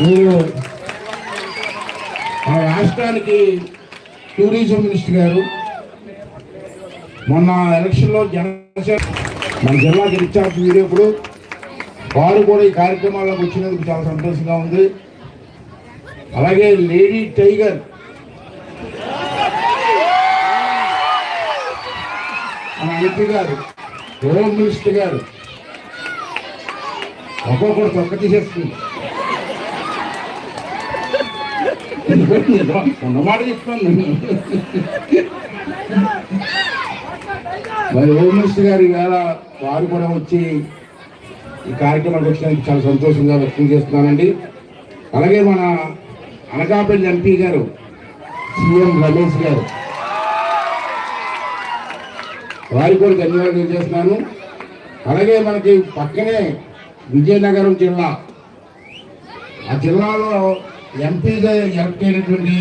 మీరు మా రాష్ట్రానికి టూరిజం మినిస్టర్ గారు మొన్న ఎలక్షన్లో జనసేన మన జిల్లాకి ఇన్ఛార్జ్ మీరేప్పుడు వారు కూడా ఈ కార్యక్రమాల్లోకి వచ్చినందుకు చాలా సంతోషంగా ఉంది. అలాగే లేడీ టైగర్. మన ఎంపీ గారు హోమ్ మినిస్టర్ గారు. ఒక్కొక్కరు తొక్క తీసేస్తుంది ఉన్నమాట చెప్తాను మరి హోమ్ మినిస్టర్ గారు ఇవాళ వారు కూడా వచ్చి ఈ కార్యక్రమానికి వచ్చినందుకు చాలా సంతోషంగా వ్యక్తం చేస్తున్నానండి. అలాగే మన అనకాపల్లి ఎంపీ గారు సీఎం రమేష్ గారు వారికి కూడా ధన్యవాదాలు తెలియజేస్తున్నాను. అలాగే మనకి పక్కనే విజయనగరం జిల్లా ఆ జిల్లాలో ఎంపీగా ఎలక్ట్ అయినటువంటి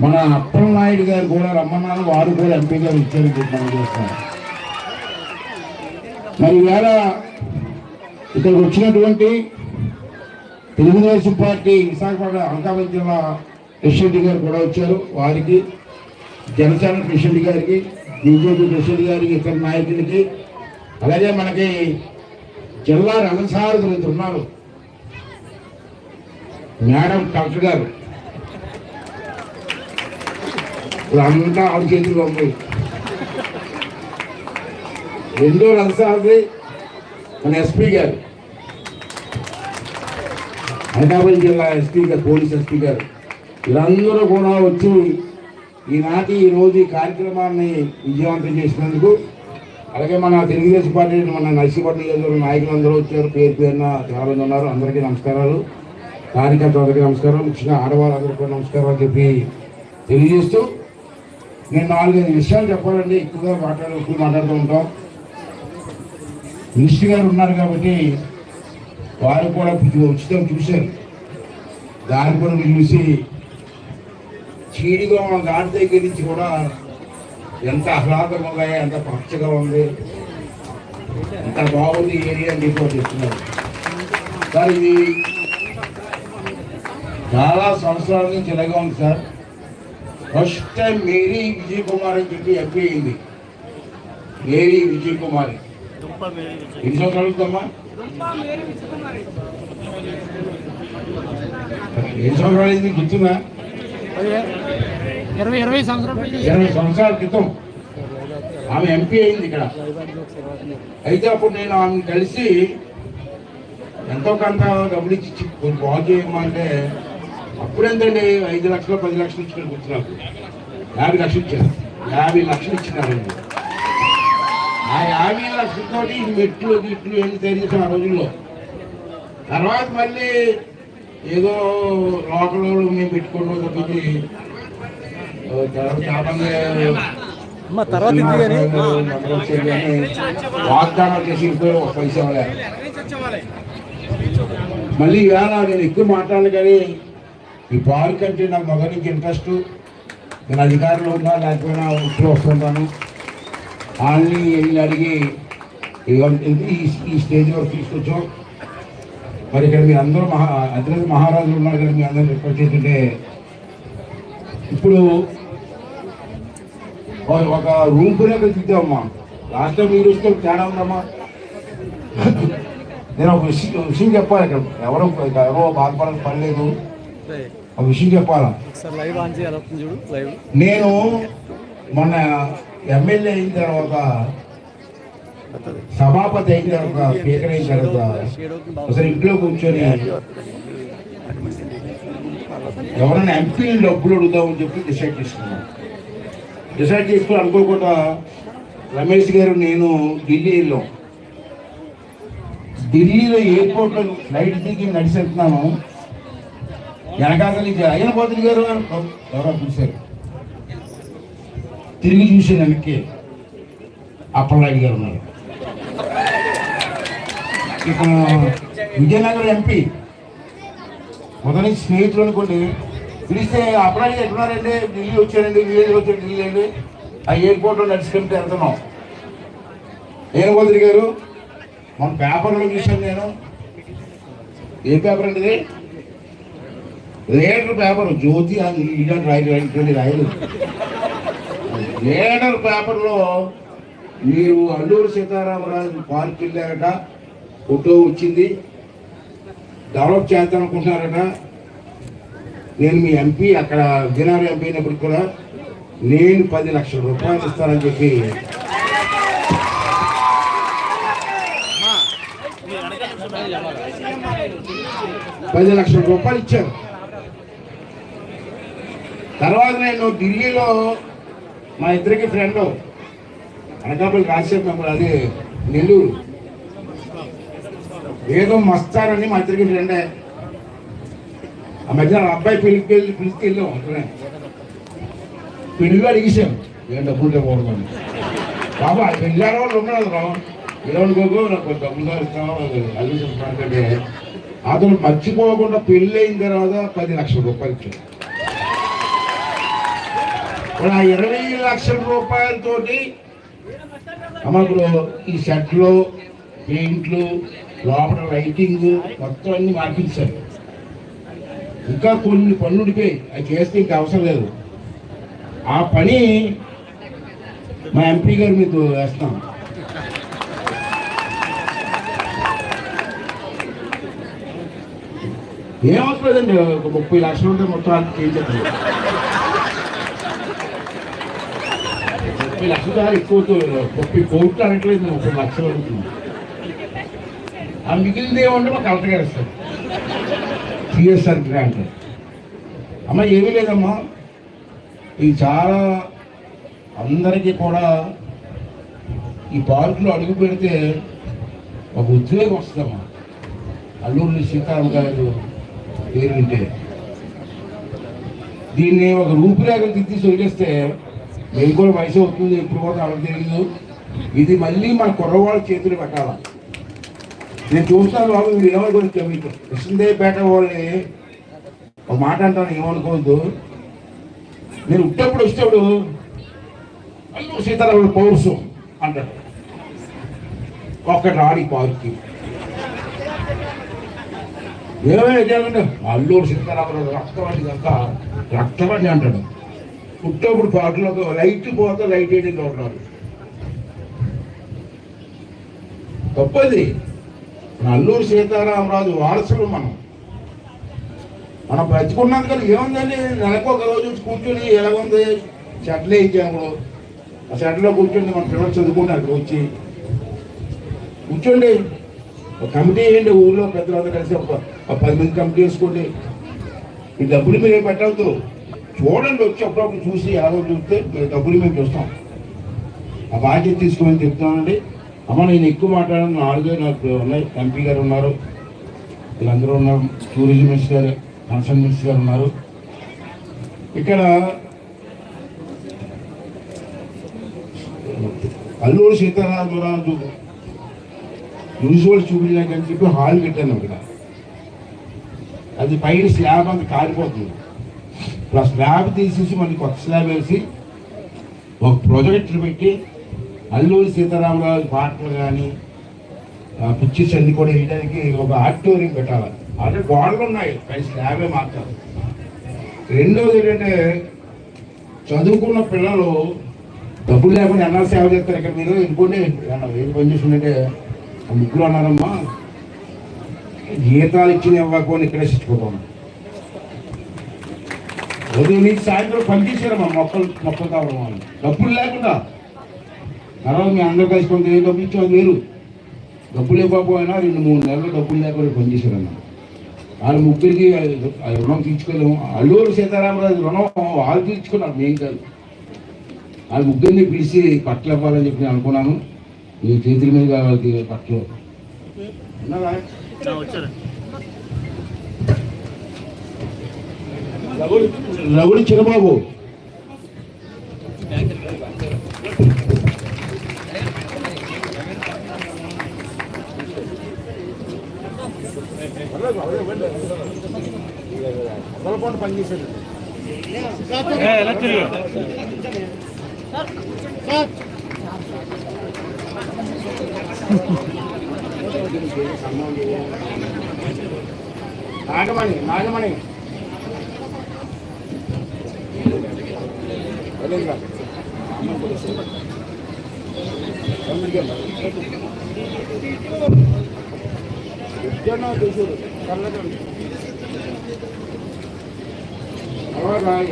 మన అప్పలనాయుడు గారు కూడా రమ్మన్నాను. వారు కూడా ఎంపీగా ఇచ్చారని చెప్పి మనం మరి ఈవేళ ఇక్కడికి వచ్చినటువంటి తెలుగుదేశం పార్టీ విశాఖపట్నం అనకాపల్లి జిల్లా ప్రెసిడెంట్ గారు కూడా వచ్చారు. వారికి జనసేన ప్రెసిడెంట్ గారికి బీజేపీ ప్రెసిడెంట్ గారికి ఇతర నాయకులకి అలాగే మనకి జిల్లా రథసారథులు ఇద్దరు ఉన్నారు. మేడం కలెక్టర్ గారు. అంతా ఆవిడ చేతులు పంపాయి రెండో రణసారథి మన ఎస్పీ గారు. హైదరాబాద్ జిల్లా ఎస్పీ గారు పోలీస్ ఎస్పీ గారు. వీళ్ళందరూ కూడా వచ్చి ఈనాటి ఈరోజు ఈ కార్యక్రమాన్ని విజయవంతం చేసినందుకు అలాగే మన తెలుగుదేశం పార్టీ మన నర్సీపట్నం జిల్లాలో నాయకులందరూ వచ్చారు. పేరు పేరున చాలా మంది ఉన్నారు. అందరికీ నమస్కారాలు. కార్యకర్తలందరికీ నమస్కారం ముఖ్యంగా ఆడవాళ్ళందరికీ కూడా నమస్కారాలు చెప్పి తెలియజేస్తూ నేను నాలుగైదు విషయాలు చెప్పాలండి ఎక్కువగా మాట్లాడు ఎక్కువ మాట్లాడుతూ ఉంటాం. మినిస్టర్ గారు ఉన్నారు కాబట్టి వారు కూడా ఉచితం చూశారు. దాని కూడా చూసి చీడిగా ఉన్న దాని దగ్గర నుంచి కూడా ఎంత ఆహ్లాదంగా ఎంత పచ్చగా ఉంది ఎంత బాగుంది ఏరియా అని చెప్పి చెప్తున్నారు. సార్ ఇది చాలా సంవత్సరాల నుంచి ఇలాగే ఉంది sir. First time Mary Vijay Kumar అని చెప్పి ఎంపీ అయింది. మేరీ విజయ్ కుమార్ ఎన్ని సంవత్సరాలు ఉందమ్మా ఎన్ని సంవత్సరాలు అయింది గుర్తుందా? ఇరవై ఇరవై సంవత్సరాలు క్రితం. ఆమె ఎంపీ అయింది ఇక్కడ. అయితే అప్పుడు నేను ఆమెను కలిసి ఎంతో కొంత డబ్బులు ఇచ్చి బాగు చేయమంటే అప్పుడెంతండి ఐదు లక్షలు పది లక్షలు ఇచ్చిన నాకు యాభై లక్షలు ఇచ్చారు. యాభై లక్షలు ఇచ్చినారండి. ఆ యాభై లక్షలతో ఈ మెట్లు గిట్లు ఏమి తెలియదు ఆ రోజుల్లో? తర్వాత మళ్ళీ ఏదో లోకల్ మేము పెట్టుకోవడం తప్పించి తర్వాత వాగ్దానాలు చేసి ఒక పైసా. మళ్ళీ ఈవేళ నేను ఎక్కువ మాట్లాడను కానీ ఈ పార్క్ అంటే నాకు మొదటి ఇంట్రెస్ట్ నేను అధికారంలో ఉన్నా లేకపోయినా ఇంట్లో వస్తుంటాను. వాళ్ళని వెళ్ళి అడిగి ఈ స్టేజ్ వరకు తీసుకొచ్చాం మరి ఇక్కడ మీరు అందరూ మహా అతిరథ మహారాజులు ఉన్నారు కదా మీ అందరూ రిక్వెస్ట్ చేస్తుంటే ఇప్పుడు ఒక- రూమ్ కూడా తిద్దామమ్మా లాస్ట్ టైం మీరు వస్తే తేడా ఉందమ్మా. నేను ఒక విషయం విషయం చెప్పాలి ఇక్కడ. ఎవరో ఎవరో బాధపడాల్సిన పని లేదు. ఒక విషయం చెప్పాలా? నేను మొన్న ఎమ్మెల్యే అయిన తర్వాత సభాపతి అయిన తర్వాత స్పీకర్ అయిన తర్వాత ఒకసారి ఇంట్లో కూర్చొని ఎవరైనా ఎంపీలు డబ్బులు అడుగుదామని చెప్పి డిసైడ్ చేసుకున్నాను. డిసైడ్ చేసుకుని అనుకోకుండా రమేష్ గారు నేను ఢిల్లీ వెళ్ళాం ఢిల్లీలో ఎయిర్పోర్ట్లో ఫ్లైట్ దిగి నడిచి వెళ్తున్నాను. వెనకాల నుంచి అయ్యన పోతులు గారు ఎవరో చూశారు. తిరిగి చూసి వెనక్కి అప్పలనాయుడు గారు ఉన్నారు. ఇక విజయనగరం ఎంపీ మొదటి స్నేహితులు అనుకోండి పిలిస్తే అప్పలనాయుడు ఎట్లున్నారండి ఢిల్లీ వచ్చారండి విలేజ్ వచ్చారు ఢిల్లీ అండి. ఆ ఎయిర్పోర్ట్లో నడుచుకుంటూ వెళ్తున్నాం. ఏం పోతులు గారు మన పేపర్లో చూశాను నేను. ఏ పేపర్ అండి ఇది? లీడర్ పేపర్ జ్యోతి అని ఈనాడు రాయి రాయి రాయలు లీడర్ పేపర్లో మీరు అల్లూరు సీతారామరాజు పార్క్ వెళ్ళారట ఫోటో వచ్చింది. డెవలప్ చేద్దాం అనుకుంటున్నారట. నేను మీ ఎంపీ అక్కడ విజయనగరం ఎంపీ అయినప్పుడు కూడా నేను పది లక్షల రూపాయలు ఇస్తానని చెప్పి. పది లక్షల రూపాయలు ఇచ్చారు. తర్వాత నేను ఢిల్లీలో మా ఇద్దరికి ఫ్రెండ్ అనకాపల్లి రాజశేఖర్ మెంబర్ అది నెల్లూరు. ఏదో మస్తారని మా ఇద్దరికి ఫ్రెండే ఆ మధ్య అబ్బాయి పెళ్ళికి వెళ్ళి పిలిచి వెళ్ళాం అక్కడే. పెళ్ళిలో అడిగేసాం ఏం డబ్బులు లేకపోవడం బాబా పెళ్ళాడ వాళ్ళు ఉన్నారు రా ఏమనుకోకు నాకు డబ్బులు ఇస్తాను అది చెప్పాలంటే అతను మర్చిపోకుండా పెళ్ళి అయిన తర్వాత పది లక్షల రూపాయలు ఇచ్చాడు. అలా ఇరవై లక్షల రూపాయలతో అమ్మ ఈ షర్ట్లు పెయింట్లు లోపల లైటింగ్ మొత్తం అన్ని మార్పించారు. ఇంకా కొన్ని పనులు ఉండిపోయి అది చేస్తే ఇంకా అవసరం లేదు. ఆ పని మా ఎంపీ గారు మీకు వేస్తాం. ఏమవుతుందండి? ఒక ముప్పై లక్షలు ఉంటే మొత్తం అంత చేయించారు లక్ష లక్షలు ఎక్కువ అవుతుంది. ముప్పై కోట్లు అనట్లేదు ముప్పై లక్షలు అవుతుంది ఆ మిగిలింది ఏమంటే మా కలెక్టర్ గారు ఇస్తారు. CSR grant. అమ్మ ఏమీ లేదమ్మా. ఇది చాలా అందరికీ కూడా ఈ పార్కులో అడుగు పెడితే ఒక ఉద్వేగం వస్తుందమ్మా. అల్లూరి సీతారాం గారు పేరు దీన్ని ఒక రూపురేఖలు తిరిగి వదిలేస్తే మేము కూడా వయసు అవుతుంది ఎప్పుడు కూడా వాళ్ళకి తెలియదు ఇది మళ్ళీ మన కుర్రవాళ్ళ చేతులు పెట్టాలి? నేను చూస్తాను బాబు మీరు ఏమనుకోవచ్చు మీకు కృష్ణదేవిపేట వాళ్ళని ఒక మాట అంటాను ఏమనుకోవద్దు. నేను ఉట్టప్పుడు వచ్చేప్పుడు అల్లు సీతారాముడు పౌరుషం అంటాడు. ఒక్కటి రాడి పార్కి. ఏమైనా చేయాలంటే అల్లూరు సీతారామరావు రక్తవాణి కనుక రక్తవాణి అంటాడు. పుట్టప్పుడు పాటలో లైట్ పోతే లైట్ వేయడంగా ఉన్నారు తప్పది. అల్లూరు సీతారామరాజు వారసులు మనం. మనం బ్రతుకున్నందుకు ఏముందండి? నెలకు ఒక రోజు కూర్చొని ఎలాగుంది? షెడ్లే ఇచ్చాము ఆ షెడ్లో కూర్చొని మన పిల్లలు చదువుకున్నారు ఇక్కడ వచ్చి కూర్చోండి. ఒక కమిటీ వేయండి ఊళ్ళో పెద్దలందరూ కలిసి ఒక పది మంది కమిటీ వేసుకోండి. ఈ డబ్బులు మీరే పెట్టవద్దు. చూడండి వచ్చి అప్పుడప్పుడు చూసి ఎలాగో చూస్తే డబ్బులు మేము చూస్తాం. ఆ బాధ్యత తీసుకోమని చెప్తానండి అమ్మ నేను ఎక్కువ మాట్లాడాను. నాలుగే నాకు ఉన్నాయి. ఎంపీ గారు ఉన్నారు. వీళ్ళందరూ ఉన్నారు. టూరిజం మినిస్టర్ గారు కన్సర్న్ మినిస్టర్ గారు ఉన్నారు. ఇక్కడ అల్లూరు సీతారామరాజు మున్సిపల్ చూపించడానికి అని చెప్పి హాల్ కట్టాను ఇక్కడ అది పైన స్లాబ్ అంత కాలిపోతుంది. ఇప్పుడు ఆ స్లాబ్ తీసేసి మళ్ళీ కొత్త స్లాబ్ వేసి ఒక ప్రాజెక్టులు పెట్టి అల్లూరి సీతారామరాజు పాటలు కానీ పిక్చర్స్ అన్ని కూడా వేయడానికి ఒక ఆడిటోరియం పెట్టాలి. అంటే గోడలు ఉన్నాయి పై స్లాబే మాత్రం. రెండోది ఏంటంటే చదువుకున్న పిల్లలు డబ్బులు లేకుండా ఎన్నో సేవ చేస్తారు? ఇక్కడ మీరు ఇంకోటి ఏం పని చేస్తుందంటే ఆ ముగ్గురు అన్నారమ్మా జీతాలు ఇచ్చిన ఇవ్వకుండా ఇక్కడే చచ్చిపోతాం. ఉదయం నుంచి సాయంత్రం పనిచేశారమ్మా మొక్కలు మొక్కలు కావడం వాళ్ళు డబ్బులు లేకుండా. తర్వాత మీ అందరూ కలిసి కొంత ఏ డబ్బులు వేరు డబ్బులు ఇవ్వకపోయినా రెండు మూడు నెలలు డబ్బులు లేకుండా పనిచేశారన్న వాళ్ళ ముగ్గురికి ఆ రుణం తీర్చుకోలేము. అల్లూరు సీతారామరాజు రుణం వాళ్ళు తీర్చుకున్నారు మేము కాదు. వాళ్ళ ముగ్గురిని పిలిచి పట్టలు ఇవ్వాలని చెప్పి నేను అనుకున్నాను. మీ చేతుల మీద వాళ్ళకి పట్టలు ఉన్నారా? రవుడి చిరబాబు పనిచేసేది నాగమణి నాగమణి. అలాగా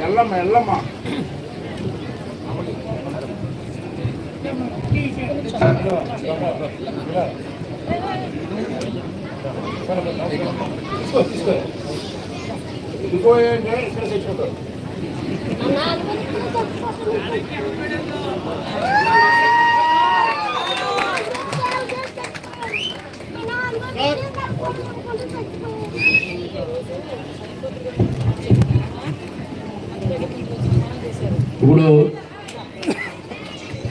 ఎల్లమ్మ ఎల్లమ్మ ఇదిగో ఏంటి ఇక్కడ తెచ్చుకో ఇప్పుడు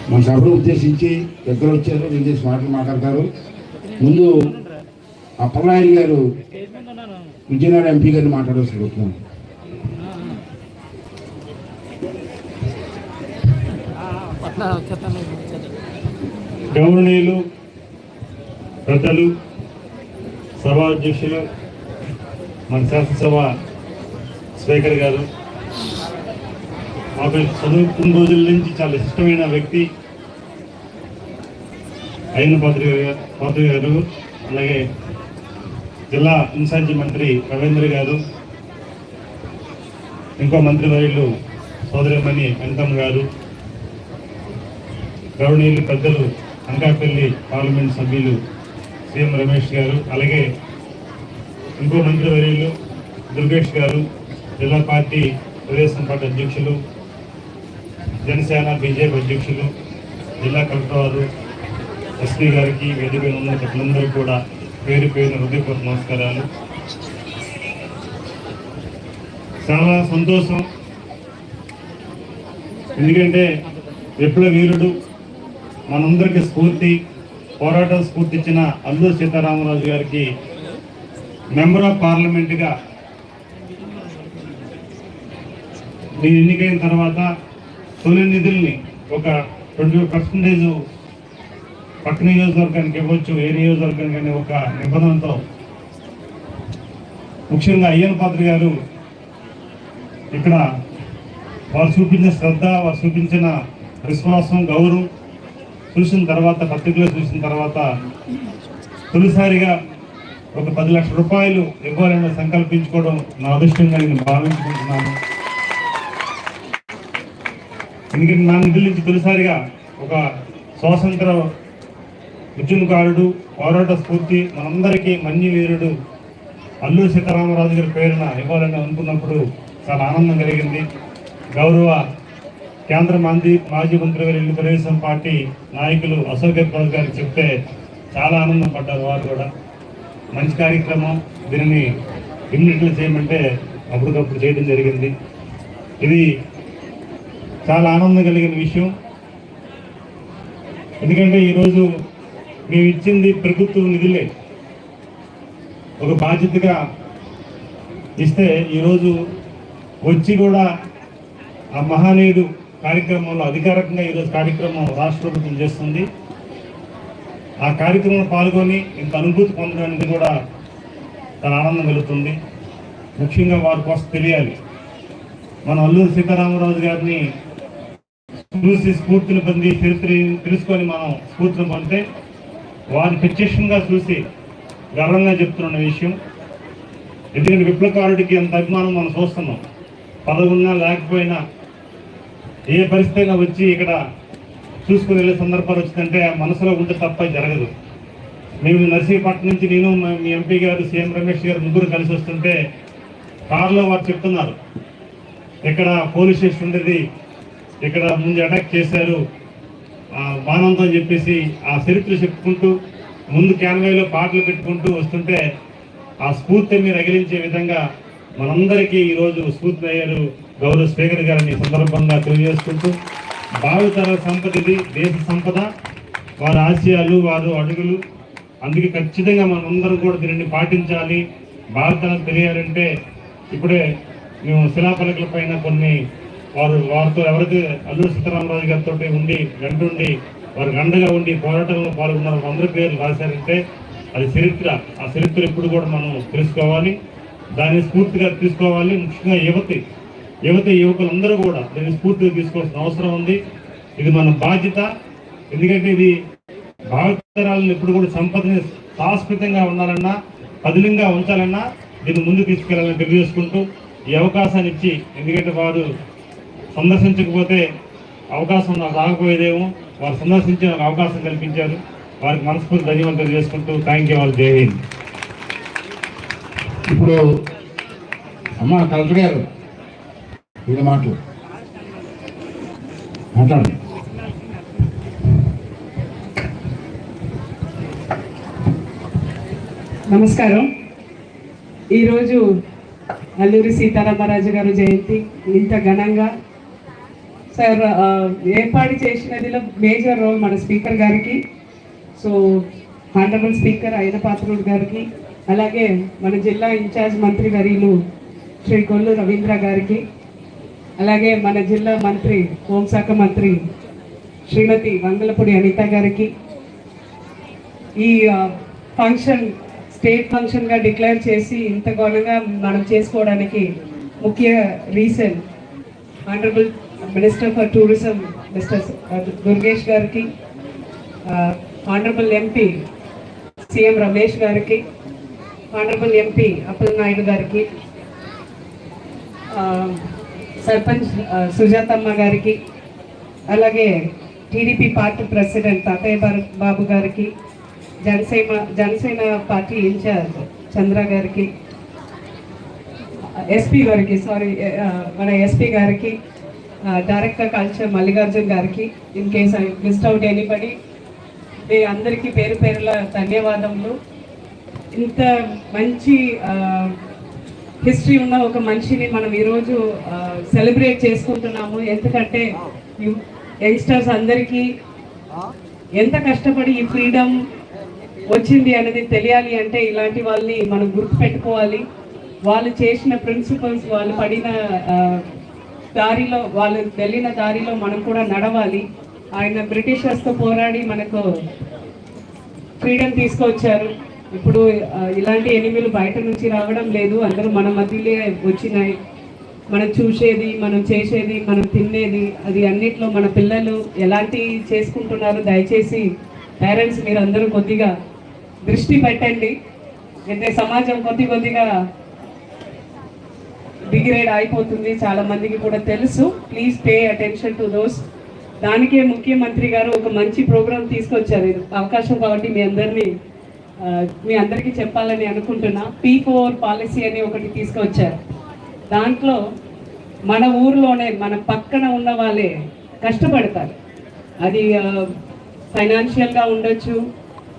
మన సభను ఉద్దేశించి పెద్దలు వచ్చారు రెండు మాటలు మాట్లాడతారు. ముందు అప్పలనాయుడు గారు విజయనగరం ఎంపీ గారిని మాట్లాడవలసి కోరుతున్నాను గౌరవనీయులు ప్రజలు సభాధ్యక్షులు మన శాసనసభ స్పీకర్ గారు మాకు చదువుకున్న రోజుల నుంచి చాలా ఇష్టమైన వ్యక్తి అయిన పాత్రి గారు పాత్రి గారు అలాగే జిల్లా ఇన్ఛార్జి మంత్రి రవీంద్ర గారు ఇంకో మంత్రి వర్యులు సోదరిమణి వెంకమ్మ గారు గౌరవనీయులు పెద్దలు అంకాపల్లి పార్లమెంట్ సభ్యులు సీఎం రమేష్ గారు అలాగే ఇంకో మంత్రివర్యులు దుర్గేష్ గారు జిల్లా పార్టీ ప్రదేశం పార్టీ అధ్యక్షులు జనసేన బీజేపీ అధ్యక్షులు జిల్లా కలెక్టర్ వారు ఎస్పీ గారికి వేదిక ఉన్న ప్రజలందరూ కూడా పేరు పేరున హృదయపూర్వక నమస్కారాలు. చాలా సంతోషం. ఎందుకంటే ఎప్పుడో వీరుడు మనందరికీ స్ఫూర్తి పోరాటం స్ఫూర్తి ఇచ్చిన అల్లూరు సీతారామరాజు గారికి మెంబర్ ఆఫ్ పార్లమెంట్గా నేను ఎన్నికైన తర్వాత తొలి నిధుల్ని ఒక ట్వంటీ పర్సెంటేజ్ పక్క నియోజకవర్గానికి ఇవ్వచ్చు ఏ నియోజకవర్గానికి అనే ఒక నిబంధనతో ముఖ్యంగా అయ్యన్ పాత్ర గారు ఇక్కడ వారు చూపించిన శ్రద్ధ వారు చూపించిన విశ్వాసం గౌరవం చూసిన తర్వాత పత్రికలో చూసిన తర్వాత తొలిసారిగా ఒక పది లక్షల రూపాయలు ఇవ్వాలని సంకల్పించుకోవడం నా అదృష్టంగా నేను భావించుకుంటున్నాను. ఎందుకంటే నా నిధుల నుంచి తొలిసారిగా ఒక స్వాతంత్ర ఉద్యమకారుడు పోరాట స్ఫూర్తి మనందరికీ మంచి వీరుడు అల్లూరి సీతారామరాజు గారి పేరున ఇవ్వాలని అనుకున్నప్పుడు చాలా ఆనందం కలిగింది. గౌరవ కేంద్ర మంది మాజీ మంత్రి గారు తెలుగుదేశం పార్టీ నాయకులు అశోక్ గెహ్లోట్ గారికి చెప్తే చాలా ఆనందం పడ్డారు వారు కూడా. మంచి కార్యక్రమం. దీనిని ఇమ్మీడియట్గా చేయమంటే అప్పటికప్పుడు చేయడం జరిగింది. ఇది చాలా ఆనందం కలిగిన విషయం. ఎందుకంటే ఈరోజు మేము ఇచ్చింది ప్రభుత్వ నిధులే. ఒక బాధ్యతగా ఇస్తే ఈరోజు వచ్చి కూడా ఆ మహానీయుడు కార్యక్రమంలో అధికారికంగా ఈరోజు కార్యక్రమం రాష్ట్ర ప్రభుత్వం చేస్తుంది. ఆ కార్యక్రమంలో పాల్గొని ఇంత అనుభూతి పొందడానికి కూడా చాలా ఆనందం కలుగుతుంది ముఖ్యంగా వారి కోసం తెలియాలి. మన అల్లూరు సీతారామరాజు గారిని చూసి స్ఫూర్తిని పొంది చరిత్ర తెలుసుకొని మనం స్ఫూర్తిని పొందితే వారిని ప్రత్యక్షంగా చూసి గర్వంగా చెప్తున్న విషయం. ఎందుకంటే విప్లవకారుడికి ఎంత అభిమానం మనం చూస్తున్నాం. పదవున్నా లేకపోయినా ఏ పరిస్థితి అయినా వచ్చి ఇక్కడ చూసుకుని వెళ్ళే సందర్భాలు వచ్చిందంటే ఆ మనసులో ఉంటే తప్ప జరగదు. మేము నర్సీపట్నం నుంచి నేను మీ ఎంపీ గారు సీఎం రమేష్ గారు ముగ్గురు కలిసి వస్తుంటే కారులో వారు చెప్తున్నారు. ఇక్కడ పోలీస్ స్టేషన్ ఉండేది ఇక్కడ ముందు అటాక్ చేశారు ఆ, బాణంతో అని చెప్పేసి ఆ చరిత్రలు చెప్పుకుంటూ ముందు క్యాన్వేలో పాటలు పెట్టుకుంటూ వస్తుంటే ఆ స్ఫూర్తి మీరు రగిలించే విధంగా మనందరికీ ఈరోజు స్ఫూర్తి అయ్యారు గౌరవ స్పీకర్ గారిని సందర్భంగా తెలియజేసుకుంటూ భావితర సంపద ఇది దేశ సంపద వారి ఆశయాలు వారు అడుగులు. అందుకే ఖచ్చితంగా మనందరం కూడా దీనిని పాటించాలి. భారతకు తెలియాలంటే ఇప్పుడే మేము శిలాఫలకల పైన కొన్ని వారు వారితో ఎవరైతే అల్లూరి సీతారామరాజు గారితో ఉండి గంటుండి వారికి అండగా ఉండి పోరాటంలో పాల్గొన్న అందరి పేర్లు రాశారంటే అది చరిత్ర. ఆ చరిత్ర ఎప్పుడు కూడా మనం తెలుసుకోవాలి. దాన్ని స్ఫూర్తిగా తీసుకోవాలి. ముఖ్యంగా యువతి యువతి యువకులందరూ కూడా దీన్ని స్ఫూర్తిగా తీసుకోవాల్సిన అవసరం ఉంది. ఇది మన బాధ్యత. ఎందుకంటే ఇది భావితరాలను ఎప్పుడు కూడా సంపదని శాశ్వతంగా ఉండాలన్నా పదిలంగా ఉంచాలన్నా దీన్ని ముందు తీసుకెళ్ళాలని తెలియజేసుకుంటూ ఈ అవకాశాన్ని ఇచ్చి ఎందుకంటే వారు సందర్శించకపోతే అవకాశం నాకు రాకపోయేదేమో. వారు సందర్శించి నాకు అవకాశం కల్పించారు. వారికి మనస్ఫూర్తి ధన్యవాదాలు తెలియజేసుకుంటూ థ్యాంక్ యూ వాళ్ళు జై హింద్. ఇప్పుడు అమ్మ కలెక్టర్ గారు ఇది మాటలు. మాట్లాడండి. నమస్కారం. ఈరోజు అల్లూరి సీతారామరాజు గారు జయంతి. ఇంత ఘనంగా సార్ ఏర్పాటు చేసినదిలో మేజర్ రోల్ మన స్పీకర్ గారికి. సో హానరబుల్ స్పీకర్ అయిన పాత్రుడు గారికి అలాగే మన జిల్లా ఇన్ఛార్జ్ మంత్రి వర్యులు శ్రీ కొల్లు రవీంద్ర గారికి అలాగే మన జిల్లా మంత్రి హోంశాఖ మంత్రి శ్రీమతి వంగలపూడి అనిత గారికి ఈ ఫంక్షన్ స్టేట్ ఫంక్షన్గా డిక్లేర్ చేసి ఇంత ఘనంగా మనం చేసుకోవడానికి ముఖ్య reason honourable minister for tourism mister Durgesh గారికి ఆనరబుల్ ఎంపీ సీఎం రమేష్ గారికి ఆనరబుల్ ఎంపీ అప్పలనాయుడు గారికి సర్పంచ్ సుజాతమ్మ గారికి అలాగే TDP party president Tatayya Babu గారికి Janasena Janasena party in charge Chandra గారికి ఎస్పీ గారికి సారీ మన ఎస్పీ గారికి డైరెక్టర్ కల్చర్ మల్లికార్జున్ గారికి in case I missed out anybody మీ అందరికీ పేరు పేరుల ధన్యవాదములు. ఇంత మంచి హిస్టరీ ఉన్న ఒక మనిషిని మనం ఈరోజు సెలబ్రేట్ చేసుకుంటున్నాము. ఎందుకంటే యంగ్స్టర్స్ అందరికీ ఎంత కష్టపడి ఈ ఫ్రీడమ్ వచ్చింది అనేది తెలియాలి అంటే ఇలాంటి వాళ్ళని మనం గుర్తుపెట్టుకోవాలి. వాళ్ళు చేసిన ప్రిన్సిపల్స్ వాళ్ళు పడిన దారిలో వాళ్ళు వెళ్ళిన దారిలో మనం కూడా నడవాలి. ఆయన బ్రిటిషర్స్తో పోరాడి మనకు ఫ్రీడమ్ తీసుకొచ్చారు. ఇప్పుడు ఇలాంటి ఎనిమిలు బయట నుంచి రావడం లేదు. అందరూ మన మధ్యలో వచ్చినాయి. మనం చూసేది మనం చేసేది మనం తినేది అది అన్నిట్లో మన పిల్లలు ఎలాంటి చేసుకుంటున్నారు దయచేసి పేరెంట్స్ మీరు అందరూ కొద్దిగా దృష్టి పెట్టండి. అయితే సమాజం కొద్ది కొద్దిగా డిగ్రేడ్ అయిపోతుంది. చాలా మందికి కూడా తెలుసు. Please pay attention to those దానికే ముఖ్యమంత్రి గారు ఒక మంచి ప్రోగ్రామ్ తీసుకొచ్చారు. అవకాశం కాబట్టి మీ అందరినీ మీ అందరికీ చెప్పాలని అనుకుంటున్నా. పీ ఫోర్ పాలసీ అని ఒకటి తీసుకొచ్చారు. దాంట్లో మన ఊర్లోనే మన పక్కన ఉన్న వాళ్ళే కష్టపడతారు. అది ఫైనాన్షియల్గా ఉండొచ్చు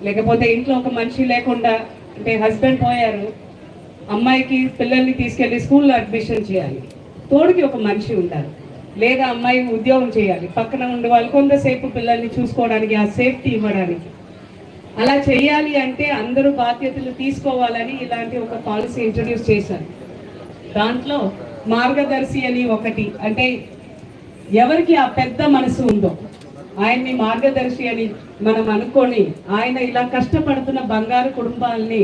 లేకపోతే ఇంట్లో ఒక మనిషి లేకుండా అంటే హస్బెండ్ పోయారు అమ్మాయికి పిల్లల్ని తీసుకెళ్ళి స్కూల్లో అడ్మిషన్ చేయాలి. తోడుకి ఒక మనిషి ఉండాలి లేదా అమ్మాయి ఉద్యోగం చేయాలి. పక్కన ఉండే వాళ్ళు కొంతసేపు పిల్లల్ని చూసుకోవడానికి ఆ సేఫ్టీ ఇవ్వడానికి. అలా చేయాలి అంటే అందరూ బాధ్యతలు తీసుకోవాలని ఇలాంటి ఒక పాలసీ ఇంట్రడ్యూస్ చేశారు. దాంట్లో మార్గదర్శి అని ఒకటి అంటే ఎవరికి ఆ పెద్ద మనసు ఉందో ఆయన్ని మార్గదర్శి అని మనం అనుకొని ఆయన ఇలా కష్టపడుతున్న బంగారు కుటుంబాలని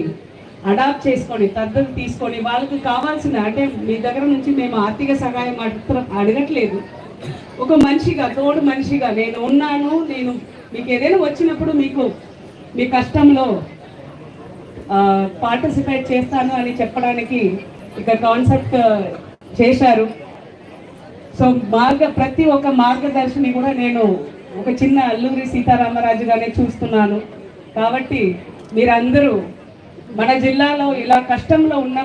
అడాప్ట్ చేసుకొని తద్దలు తీసుకొని వాళ్ళకి కావాల్సిన అంటే మీ దగ్గర నుంచి మేము ఆర్థిక సహాయం మాత్రం అడగట్లేదు. ఒక మనిషిగా తోడు మనిషిగా నేను ఉన్నాను నేను మీకు ఏదైనా వచ్చినప్పుడు మీకు మీ కష్టంలో పార్టిసిపేట్ చేస్తాను అని చెప్పడానికి ఇక కాన్సెప్ట్ చేశారు. సో మార్గ ప్రతి ఒక్క మార్గదర్శిని కూడా నేను ఒక చిన్న అల్లూరి సీతారామరాజుగానే చూస్తున్నాను. కాబట్టి మీరందరూ మన జిల్లాలో ఇలా కష్టంలో ఉన్న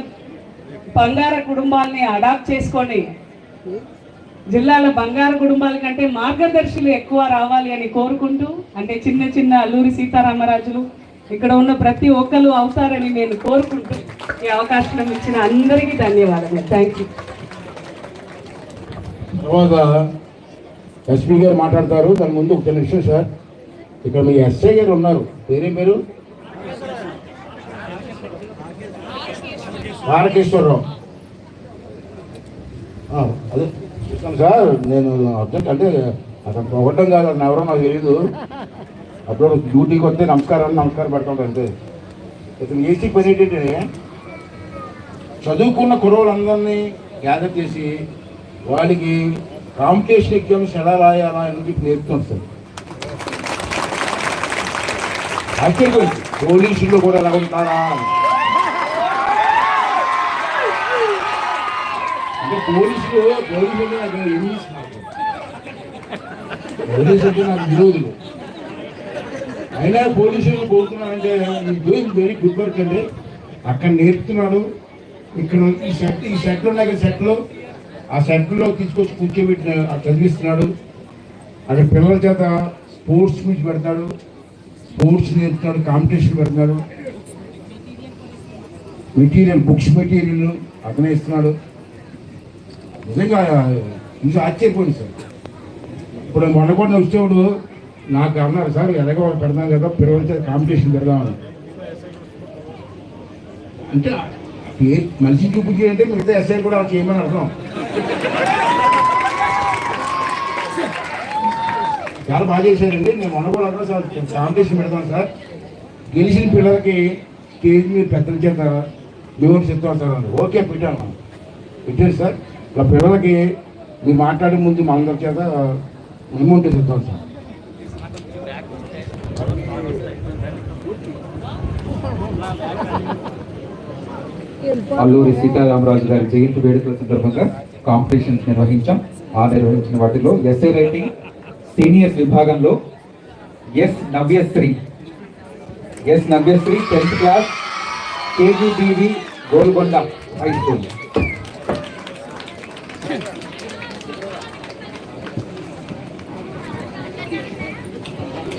బంగార కుటుంబాలని అడాప్ట్ చేసుకొని జిల్లాలో బంగారు కుటుంబాల కంటే మార్గదర్శులు ఎక్కువ రావాలి అని కోరుకుంటూ అంటే చిన్న చిన్న అల్లూరి సీతారామరాజులు ఇక్కడ ఉన్న ప్రతి ఒక్కరు అవుతారని నేను కోరుకుంటూ ఈ అవకాశం ఇచ్చిన అందరికీ ధన్యవాదాలు థ్యాంక్ యూ తర్వాత ఎస్పీ గారు మాట్లాడతారు. దాని ముందు ఒక నిమిషం సార్. ఇక్కడ మీ ఎస్ఐ గారు ఉన్నారు. పేరేం పేరు? బాలకేశ్వరరావు ఆ, అదే. చెప్తాను సార్ నేను అర్జెంట్ అంటే అతను పొగట్టం కాదు అతను ఎవరో నాకు తెలియదు అప్పుడు డ్యూటీకి వస్తే నమస్కారం నమస్కారం పెడతాం అంతే. ఇతను ఏసీ పని ఏంటంటే చదువుకున్న కుర్రోళ్ళందరినీ గ్యాదర్ చేసి వాళ్ళకి కాంపిటీషన్ ఎగ్జామ్స్ ఎలా రాయాలా అని నేర్పుతాం సార్. ఆశ్చర్యపోయింది పోలీసుల్లో కూడా ఎలా ఉంటారా అని. అంటే పోలీసులు పోలీసులు నాకు ఇంగ్లీష్ నాకు పోలీసు నాకు విరోధులు. అయినా పోలీసులు కోరుతున్నానంటే డూయింగ్ వెరీ గుడ్ వర్క్ అండి అక్కడ నేర్పుతున్నాడు. ఇక్కడ ఈ సెట్ ఈ సెట్లు ఉన్నాయి కదా సెట్లు ఆ సెట్లో తీసుకొచ్చి కూర్చోబెట్టిన అక్కడ చదివిస్తున్నాడు. అక్కడ పిల్లల చేత స్పోర్ట్స్ నుంచి పెడతాడు. స్పోర్ట్స్ నేర్పుతున్నాడు కాంపిటీషన్ పెడుతున్నాడు మెటీరియల్ బుక్స్ మెటీరియల్ అతనే ఇస్తున్నాడు నిజంగా ఇంకా ఆశ్చర్యపోయింది సార్. ఇప్పుడు మొన్నకొండ వచ్చేవాడు నాకు అన్నారు సార్ ఎలాగో పెడదాం కదా పిల్లలతో కాంపిటీషన్ పెడదామని. అంటే మనిషి చూపించి అంటే మిగతా ఎస్ఐ కూడా చేయమని అర్థం. చాలా బాగా చేశారండి. నేను మొన్న కూడా అన్నా సార్ కాంపిటీషన్ పెడతాం సార్. గెలిచిన పిల్లలకి స్టేజ్ మీద పెద్దల చేత మేము చెప్తాం సార్ ఓకే పెట్టాను. పెట్టాను సార్. ఇలా పిల్లలకి మీరు మాట్లాడే ముందు మా అందరి చేత అమౌంట్ చెప్తాం సార్. అల్లూరి సీతారామరాజు గారి జయంతి వేడుకల సందర్భంగా కాంపిటీషన్స్ నిర్వహించాం. ఆ నిర్వహించిన వాటిలో ఎస్ఏ రైటింగ్ సీనియర్స్ విభాగంలో S Navyasri. S Navyasri tenth class KGBV Golconda high school.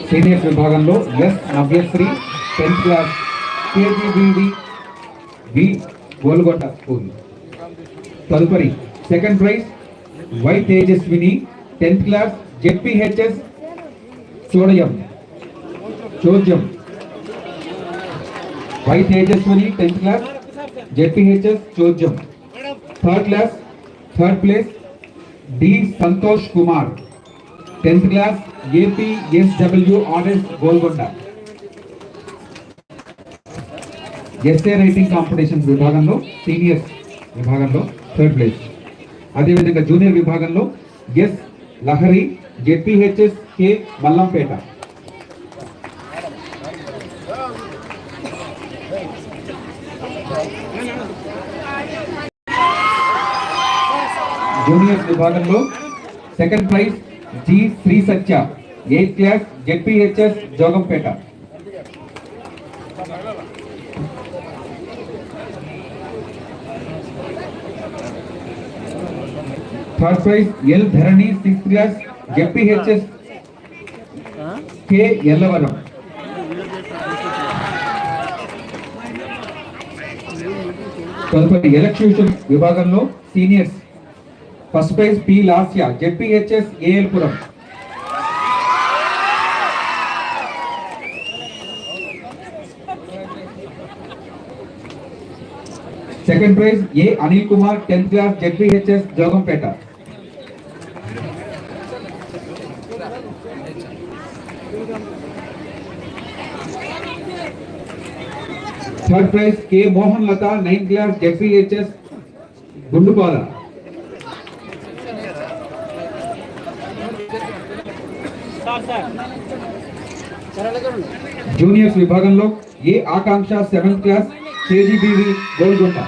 Seniors విభాగంలో S Navyasri tenth class KGBD V గోల్గొట్ట school. తదుపరి second prize Y Tejaswini tenth class ZPHS Chodayam Chodyam. Y Tejaswini tenth class ZPHS Chodyam. Third class third place D Santosh Kumar tenth class APSW RS Golconda. Essay writing competition విభాగంలో senior విభాగంలో third place అదేవిధంగా junior విభాగంలో S Lahari ZPHS K Mallampeta. Junior విభాగంలో second prize G Sri Satya eighth class ZPHS Jogampeta. First prize L Dharani sixth class ZPHS K Ellavaram తదుపరి electrician విభాగంలో seniors. First prize P Lasya ZPHS ALPuram second prize A Anil Kumar tenth class ZPHS Jogampeta third prize K Mohan Lata ninth class ZPHS Gundupala juniors విభాగంలో A Akanksha seventh class KGBV Golconda